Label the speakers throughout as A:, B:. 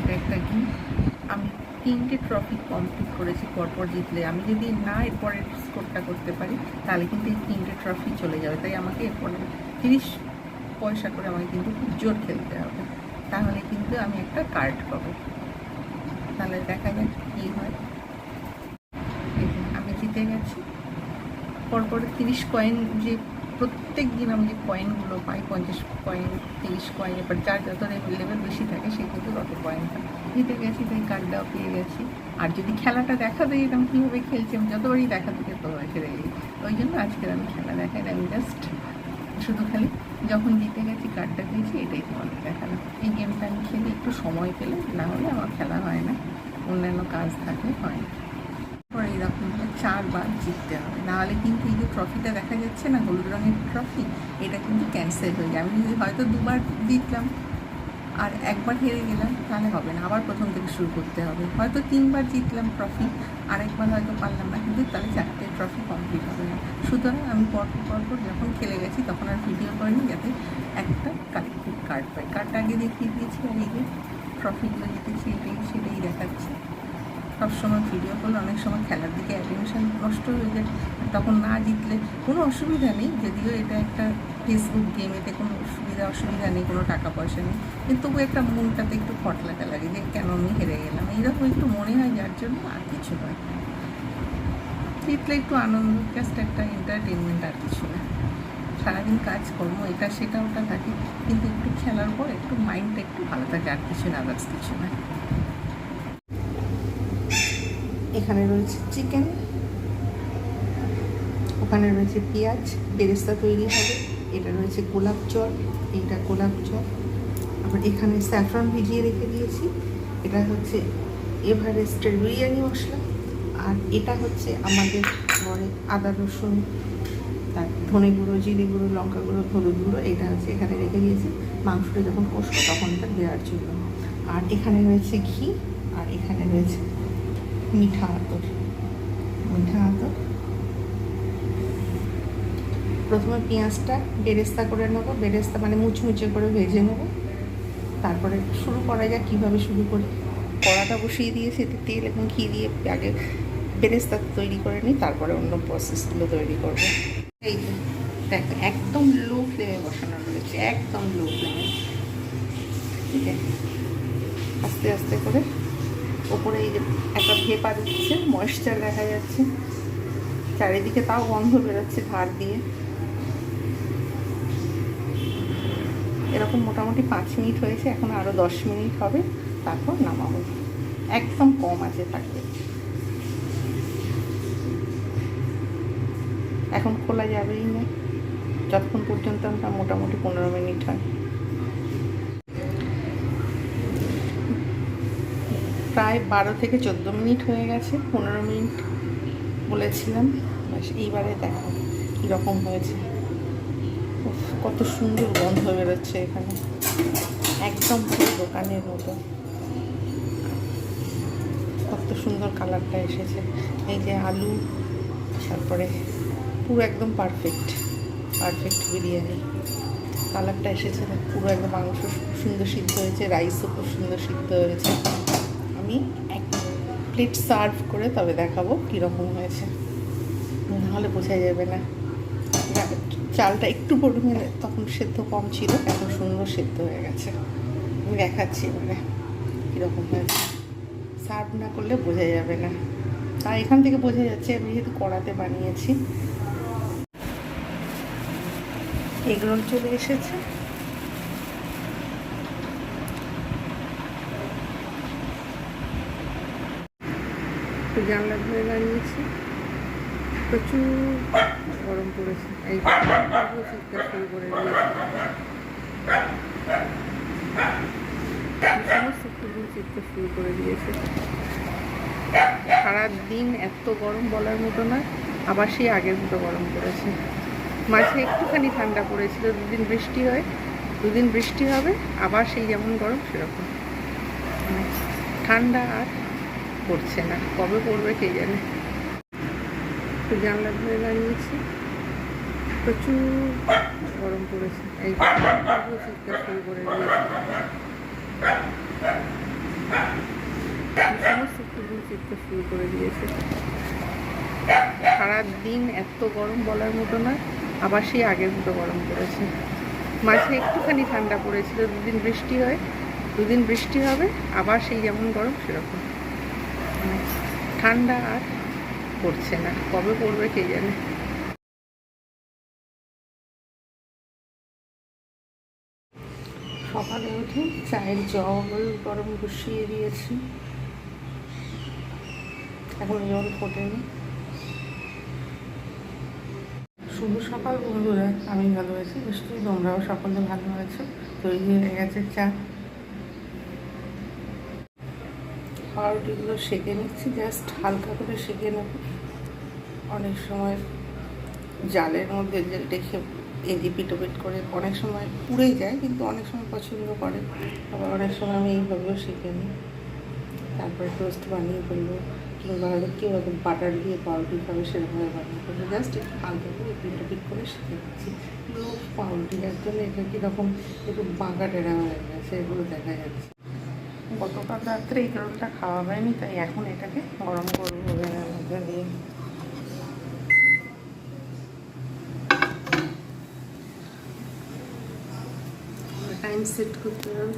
A: এটা একটা গেম আমি তিনটে ট্রফি কমপ্লিট করেছি, পরপর জিতলে। আমি যদি না এরপরের স্কোরটা করতে পারি, তাহলে কিন্তু এই তিনটে ট্রফি চলে যাবে। তাই আমাকে এরপরে তিরিশ পয়সা করে আমাকে কিন্তু খুব জোর খেলতে হবে। তাহলে কিন্তু আমি একটা কার্ড পাবো। তাহলে দেখা যাক কী হয়। আমি জিতে গেছি। পরপর তিরিশ কয়েন যে প্রত্যেক দিন আমি যে কয়েনগুলো পাই, পঞ্চাশ কয়েন তিরিশ কয়েন এবার যার যত লেভেল বেশি থাকে, সে কিন্তু তত কয়েন জিতে গেছি, তাই কার্ডটাও পেয়ে গেছি। আর যদি খেলাটা দেখাতে যেতাম, কীভাবে খেলছি, আমি যতবারই দেখা দেখাতে যেত হেরে গেছি। ওই জন্য আজকের আমি খেলা দেখাই আমি জাস্ট শুধু খালি যখন জিতে গেছি কার্ডটা পেয়েছি, এটাই তোমাদের দেখালাম। এই গেমটা আমি খেলে, একটু সময় পেলে, না হলে আমার খেলা হয় না। অন্যান্য কাজ থাকলে হয় না। পরে এরকম চারবার জিততে হবে। নাহলে কিন্তু এই যে ট্রফিটা দেখা যাচ্ছে না, হলুদ রঙের ট্রফি এটা কিন্তু ক্যান্সেল হয়ে যায়। আমি যদি হয়তো দুবার জিতলাম আর একবার হেরে গেলাম, তাহলে হবে না। আবার প্রথম থেকে শুরু করতে হবে। হয়তো তিনবার জিতলাম ট্রফি আরেকবার হয়তো পারলাম না, কিন্তু তাহলে চারটে ট্রফি কমপ্লিট হবে না। সুতরাং আমি পরপর পরপর যখন খেলে গেছি, তখন আর ভিডিও করিনি যাতে একটা কালেক্টিভ কার্ড পাই। কার্ডটা আগে দেখিয়ে দিয়েছি আর এই যে ট্রফিগুলো জিতেছি, এটাই, সেটাই দেখাচ্ছে। সবসময় ভিডিও করলে অনেক সময় খেলার দিকে অ্যাটেনশন নষ্ট হয়ে যায়। তখন না জিতলে কোনো অসুবিধা নেই, যদিও এটা একটা ফেসবুক গেম এতে কোনো সুবিধা অসুবিধা নেই, কোনো টাকা পয়সা নেই। কিন্তু তবু একটা মনটাতে একটু খটলাটা লাগে যে, কেন আমি হেরে গেলাম? এইরকম একটু মনে হয়, যার জন্য আর কিছু নয়। জিতলে একটু আনন্দ জাস্ট একটা এন্টারটেনমেন্ট আর কিছু না। সারাদিন কাজকর্ম, এটা সেটা ওটা থাকে, কিন্তু একটু খেলার পর একটু মাইন্ডটা একটু ভালো থাকে, আর কিছু না আদার্স কিছু না। এখানে রয়েছে চিকেন, ওখানে রয়েছে পেঁয়াজ, বেরেস্তা তৈরি হবে, এটা রয়েছে গোলাপ জল এইটা গোলাপ জল। আবার এখানে স্যাফরন ভিজিয়ে রেখে দিয়েছি, এটা হচ্ছে এভারেস্টের বিরিয়ানি মশলা, আর এটা হচ্ছে আমাদের ঘরে আদা, রসুন, তার ধনে গুঁড়ো, জিরে গুঁড়ো, লঙ্কা গুঁড়ো, হলুদ গুঁড়ো, এটা হচ্ছে এখানে রেখে দিয়েছি। মাংসটা যখন কষবো তখন এটা দেওয়ার জন্য। আর এখানে রয়েছে ঘি, আর এখানে রয়েছে মিঠা আতর। মিঠা আতর। প্রথমে পেঁয়াজটা বেরেস্তা করে নেব। বেরেস্তা মানে মুচমুচে করে ভেজে নেব। তারপরে শুরু করা যাক কীভাবে শুরু করি। কড়াটা বসিয়ে দিয়েছি এতে তেল এবং ঘি দিয়ে আগে বেরেস্তা তৈরি করে নিই, তারপরে অন্য প্রসেসগুলো তৈরি করব। এই যে দেখো, একদম লো ফ্লেমে বসানো রয়েছে, একদম লো ফ্লেমে ঠিক আছে? আস্তে আস্তে করে ওপরে একটা ভেপা দিচ্ছে ময়েশ্চার দেখা যাচ্ছে। চারিদিকে তাও গন্ধ বেরোচ্ছে ভাত দিয়ে। এরকম মোটামুটি পাঁচ মিনিট হয়েছে, এখন আরও দশ মিনিট হবে, তারপর নামাবো। একদম কম আছে থাকবে এখন খোলা যাবেই না। যতক্ষণ পর্যন্ত আমরা মোটামুটি পনেরো মিনিট হয়। প্রায় বারো থেকে চোদ্দ মিনিট হয়ে গেছে, পনেরো মিনিট বলেছিলাম। এইবারে দেখো কীরকম হয়েছে। কত সুন্দর গন্ধ বেরোচ্ছে এখানে। একদম পুরো দোকানের মতো। কত সুন্দর কালারটা এসেছে। এই যে আলু, তারপরে পুরো একদম পারফেক্ট পারফেক্ট বিরিয়ানি। কালারটা এসেছে পুরো একদম মাংস সুন্দর সিদ্ধ হয়েছে রাইসও খুব সুন্দর সিদ্ধ হয়েছে। আমি এক প্লেট সার্ভ করে তবে দেখাবো কীরকম হয়েছে। নাহলে বোঝা যাবে না। চালটা একটু পরিমাণে তখন সেদ্ধ কম ছিল, এখন সুন্দর সেদ্ধ হয়ে গেছে। আমি দেখাচ্ছি এবারে কীরকম হয়েছে। সার্ভ না করলে বোঝা যাবে না। তা এখান থেকে বোঝা যাচ্ছে, আমি যেহেতু কড়াতে বানিয়েছি। এগরোল চলে এসেছে। একটু জানলা ধরে দাঁড়িয়েছি। প্রচুর গরম পড়েছে। এই শীতটা শুরু করে দিয়েছে। সমস্ত চিৎকার শুরু করে দিয়েছে। সারাদিন এত গরম বলার মতো না, আবার সেই আগের মতো গরম পড়েছে। মাঝে একটুখানি ঠান্ডা পড়েছিল, দুদিন বৃষ্টি হয়, দুদিন বৃষ্টি হবে, আবার সেই যেমন গরম সেরকম। ঠান্ডা আর পড়ছে না। কবে পড়বে কে জানে? একটু জানলা ধরে দাঁড়িয়েছি। প্রচুর গরম পড়েছে। এই শীতটা শুরু করে দিয়েছে। শুরু করে দিয়েছে। সারাদিন এত গরম বলার মতো না, আবার সেই আগের মতো গরম পড়েছে। মাঝে একটুখানি ঠান্ডা পড়েছিল, দুদিন বৃষ্টি হয়, দুদিন বৃষ্টি হবে, আবার সেই যেমন গরম সেরকম। ঠান্ডা আর পড়ছে না। কবে পড়বে কে জানে? সকালে উঠে চায়ের জল গরম বসিয়ে দিয়েছি। এখন জল ফোটেনি। শুভ সকাল বন্ধুরা। আমি ভালো আছি। নিশ্চয়ই তোমরাও সকলে ভালো আছো। তৈরি হয়ে গেছে চা। পাউরুটিগুলো সেঁকে নিচ্ছি জাস্ট হালকা করে সেঁকে নেব। অনেক সময় জালের মধ্যে রেখে এদিপিট ওপিট করে অনেক সময় পুড়ে যায়, কিন্তু অনেক সময় পছন্দ করে। আবার অনেক সময় আমি এইভাবেও শিখে নিই। তারপরে টোস্ট বানিয়ে ফেলব, কিংবা হয়তো কেউ হয়তো বাটার দিয়ে পাউরুটি খাবে, সেরকমভাবে বানিয়ে ফেলব। জাস্ট একটু হালকা করে এপিট ওপিট করে শিখে নিচ্ছি। পাউরুটি যার জন্য এটা কীরকম একটু বাঁকা টেরা হয়ে গেছে, এগুলো দেখা যাচ্ছে। গতকাল রাত্রে এই রোলটা খাওয়া হয়নি তাই এখন এটাকে গরম করব ওভেনের মধ্যে দিয়ে। টাইম সেট করতে হবে।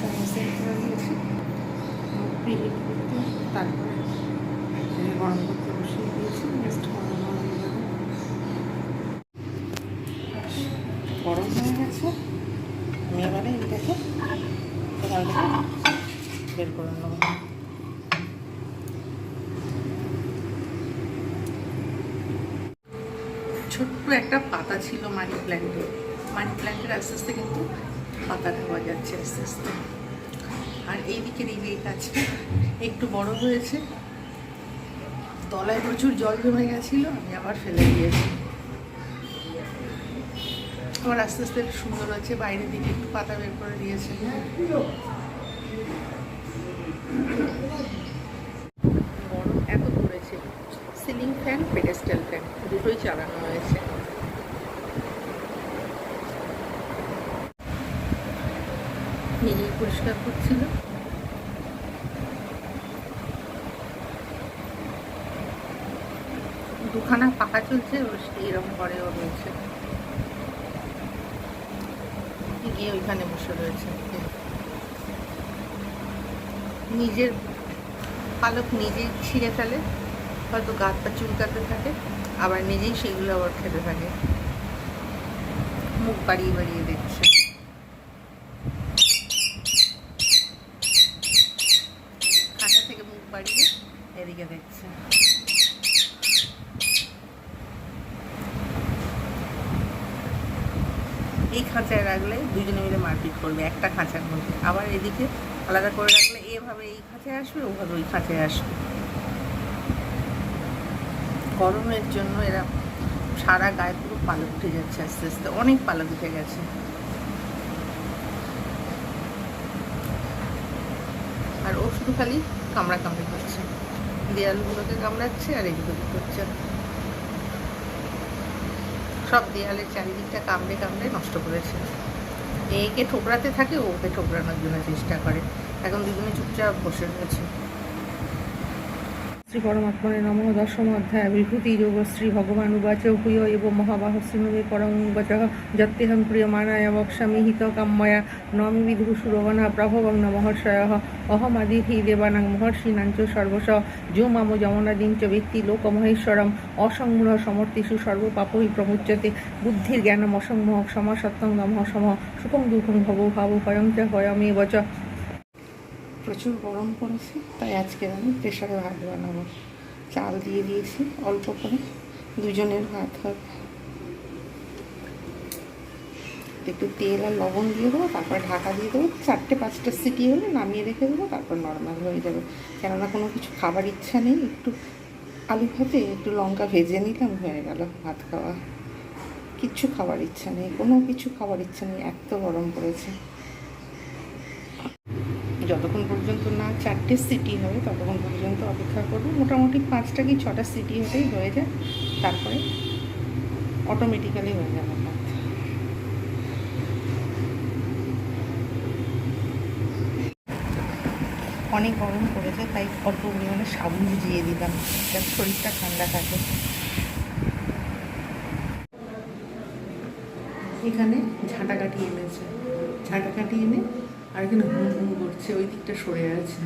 A: টাইম সেট করে দিয়েছি। তারপরে গরম করতে বসিয়ে দিয়েছি জাস্ট গরম হয়ে যাবে গরম হয়ে গেছে। আমি এবারে এটাকে বের করে নেব। ছোট্ট একটা পাতা ছিল মানি প্ল্যান্টে। মানি প্ল্যান্টের আস্তে আস্তে কিন্তু পাতা পাতাটা যাচ্ছে আস্তে আস্তে। আর এই দিকের এই গাছটা একটু বড় হয়েছে। তলায় প্রচুর জল জমে গেছিল, আমি আবার ফেলে দিয়েছি। আবার আস্তে আস্তে সুন্দর হচ্ছে বাইরের দিকে একটু পাতা বের করে দিয়েছে। গরম এত পড়েছে। সিলিং ফ্যান পেডেস্টাল ফ্যান দুটোই চালানো হয়েছে। নিজেই পরিষ্কার করছিল। দুখানা পাকা চলছে ওর এইরকম ঘরেও রয়েছে। গিয়ে ওইখানে বসে রয়েছে। নিজের পালক নিজেই ছিঁড়ে ফেলে, হয়তো গাতটা চুলকাতে থাকে, আবার নিজেই সেগুলো আবার খেতে থাকে। মুখ বাড়িয়ে বাড়িয়ে দেখছে। খাঁচা থেকে মুখ বাড়িয়ে এদিকে দেখছে। এই খাঁচায় রাখলে দুজনে মিলে মারপিট করবে, একটা খাঁচার মধ্যে। আবার এদিকে আলাদা করে রাখলে এভাবে এই খাঁচায় আসবে, ওভাবে ওই খাঁচায় আসবে। গরমের জন্য এরা সারা গায়ে পুরো পালক উঠে যাচ্ছে আস্তে আস্তে, অনেক পালক উঠে গেছে। আর ও শুধু খালি কামড়া কামড়ি করছে। দেয়ালগুলোকে কামড়াচ্ছে আর এদিকে করছে। সব দেয়ালের চারিদিকটা কামড়ে কামড়ে নষ্ট করেছে। একে ঠোকরাতে থাকে, ওকে ঠোকরানোর জন্য চেষ্টা করে। এখন দুজনে চুপচাপ বসে রয়েছে। শ্রী পরমাত্মনে নম দশম অধ্যায় বিভূতি যোগ শ্রী ভগবান উবাচ ভূয় এব মহাবাহ শ্রীমবে পরম বচ যত্যেহং প্রিয়মানায় বক্ষ্যামি হিত কাম্যয়া নমি বিধু সুরবনা প্রভবং ন মহর্ষয় অহমাদিহি দেবানাং মহর্ষিণাঞ্চ সর্বশ। যো মাম যমনাদিঞ্চ ব্যক্তি লোকমহেশ্বরম। অসংমূঢ় সমর্তিষু সর্বপাপই প্রমুচ্যতে। বুদ্ধির জ্ঞানম অসংমোহ সমা সত্যং নমঃ সম। সুখং দুঃখং ভব ভাব ভয়ং চ ভয়মেব চ। প্রচুর গরম পড়েছে, তাই আজকে আমি প্রেশারে ভাত বানাবো। চাল দিয়ে দিয়েছি অল্প করে, দুজনের ভাত হবে। একটু তেল আর লবণ দিয়ে দেবো, তারপর ঢাকা দিয়ে দেবো, চারটে পাঁচটা সিটি হলে নামিয়ে রেখে দেবো, তারপর নর্মাল হয়ে যাবে। কেননা কোনো কিছু খাবার ইচ্ছা নেই, একটু আলু ভাতে একটু লঙ্কা ভেজে নিলাম, হয়ে গেল ভাত খাওয়া। কিচ্ছু খাবার ইচ্ছা নেই, কোনো কিছু খাবার ইচ্ছা নেই, এত গরম পড়েছে। যতক্ষণ পর্যন্ত না চারটে সিটি হবে, ততক্ষণ পর্যন্ত অপেক্ষা করব। মোটামুটি পাঁচটা কি ছটা সিটি হতেই হয়ে যায়, তারপরে অটোমেটিক্যালি হয়ে যাবে অনেক গরম পড়েছে, তাই অল্প পরিমাণে সাবুন ভিজিয়ে দিলাম। যাতে শরীরটা ঠান্ডা থাকে। এখানে ঝাঁটাকাঠি এনেছে। ঝাঁটাকাঠি এনে আর এখানে হুম হুম করছে, ওই দিকটা সরে আছে।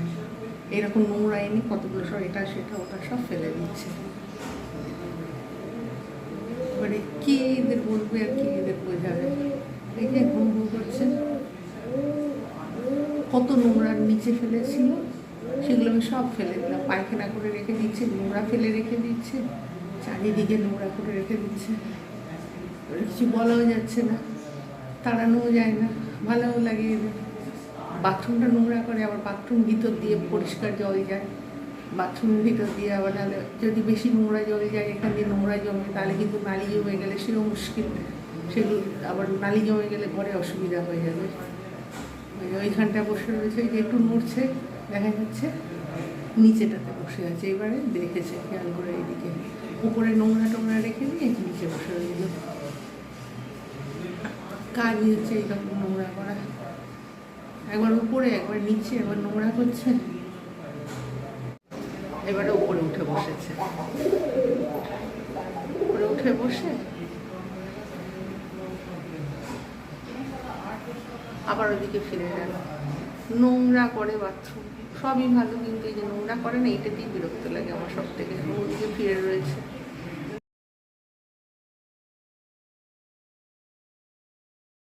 A: এরকম নোংরা এনে কতগুলো সব এটা, সেটা, ওটা সব ফেলে দিচ্ছে। এবারে কে এদের বলবে আর কে এদের বোঝাবে? যে ঘুম ঘুম করছে। কত নোংরার নিচে ফেলেছিল, সেগুলো আমি সব ফেলে দিলাম। পায়খানা করে রেখে দিচ্ছে, নোংরা ফেলে রেখে দিচ্ছে, চারিদিকে নোংরা করে রেখে দিচ্ছে। কিছু বলাও যাচ্ছে না, তাড়ানোও যায় না, ভালোও লাগে এদের। বাথরুমটা নোংরা করে আবার বাথরুম ভিতর দিয়ে পরিষ্কার জল যায়। বাথরুমের ভিতর দিয়ে আবার যদি বেশি নোংরা জল যায়, এখান দিয়ে নোংরা জমে তাহলে কিন্তু নালি জমে গেলে সেও মুশকিল। সেগুলো আবার নালি জমে গেলে ঘরে অসুবিধা হয়ে যাবে। ওই ওইখানটা বসে রয়েছে একটু নড়ছে, দেখা যাচ্ছে নিচেটাতে বসে আছে। এবারে দেখেছে, খেয়াল করে এইদিকে উপরে নোংরা টোংরা রেখে দিয়ে নিচে বসে রইল। কাজ হচ্ছে এইরকম নোংরা করা। একবার উপরে, একবার নিচে, একবার নোংরা করছে। এবারে উপরে উঠে বসেছে। উপরে উঠে বসে। আবার ওদিকে ফিরে গেল। নোংরা করে বাথরুম সবই ভালো, কিন্তু এই যে নোংরা করে না এটাতেই বিরক্ত লাগে আমার সব থেকে ওদিকে ফিরে রয়েছে।